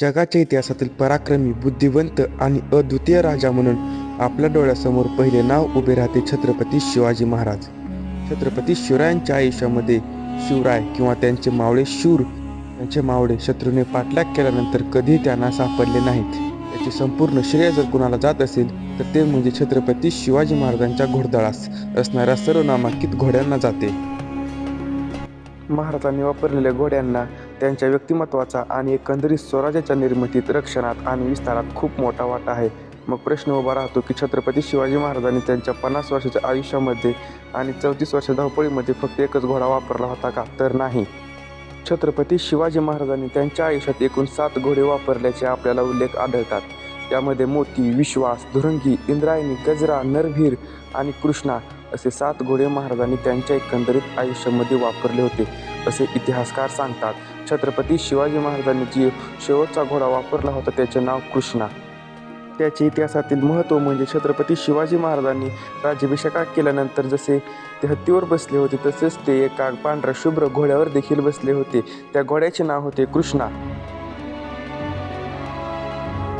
जगाच्या इतिहासातील पराक्रमी बुद्धिवंत आणि अद्वितीय राजा म्हणून आपल्या डोळ्यासमोर पहिले नाव उभे राहते छत्रपती शिवाजी महाराज. छत्रपती शिवरायांच्या आयुष्यामध्ये शिवराय किंवा त्यांचे मावळे शूर त्यांचे मावळे शत्रूने पाठलाग केल्यानंतर कधी त्यांना सापडले नाहीत. त्याचे संपूर्ण श्रेय जर कुणाला जात असेल तर ते म्हणजे छत्रपती शिवाजी महाराजांच्या घोडदळास असणाऱ्या सर्व नामांकित घोड्यांना जाते. महाराजांनी वापरलेल्या घोड्यांना त्यांच्या व्यक्तिमत्वाचा आणि एकंदरीत स्वराज्याच्या निर्मितीत रक्षणात आणि विस्तारात खूप मोठा वाटा आहे. मग प्रश्न उभा राहतो की छत्रपती शिवाजी महाराजांनी त्यांच्या पन्नास वर्षाच्या आयुष्यामध्ये आणि चौतीस वर्ष धावपळीमध्ये फक्त एकच घोडा वापरला होता का? तर नाही. छत्रपती शिवाजी महाराजांनी त्यांच्या आयुष्यात एकूण सात घोडे वापरल्याचे आपल्याला उल्लेख आढळतात. त्यामध्ये मोती विश्वास धुरंगी इंद्रायणी गजरा नरभीर आणि कृष्णा असे सात घोडे महाराजांनी त्यांच्या एकंदरीत आयुष्यामध्ये वापरले होते. असे इतिहासकार सांगतात छत्रपती शिवाजी महाराजांनी जी शेवटचा घोडा वापरला होता त्याचे नाव कृष्णा. त्याचे इतिहासातील महत्त्व म्हणजे छत्रपती शिवाजी महाराजांनी राज्याभिषेकात केल्यानंतर जसे ते हत्तीवर बसले होते तसेच ते एका पांढऱ्या शुभ्र घोड्यावर देखील बसले होते. त्या घोड्याचे नाव होते कृष्णा.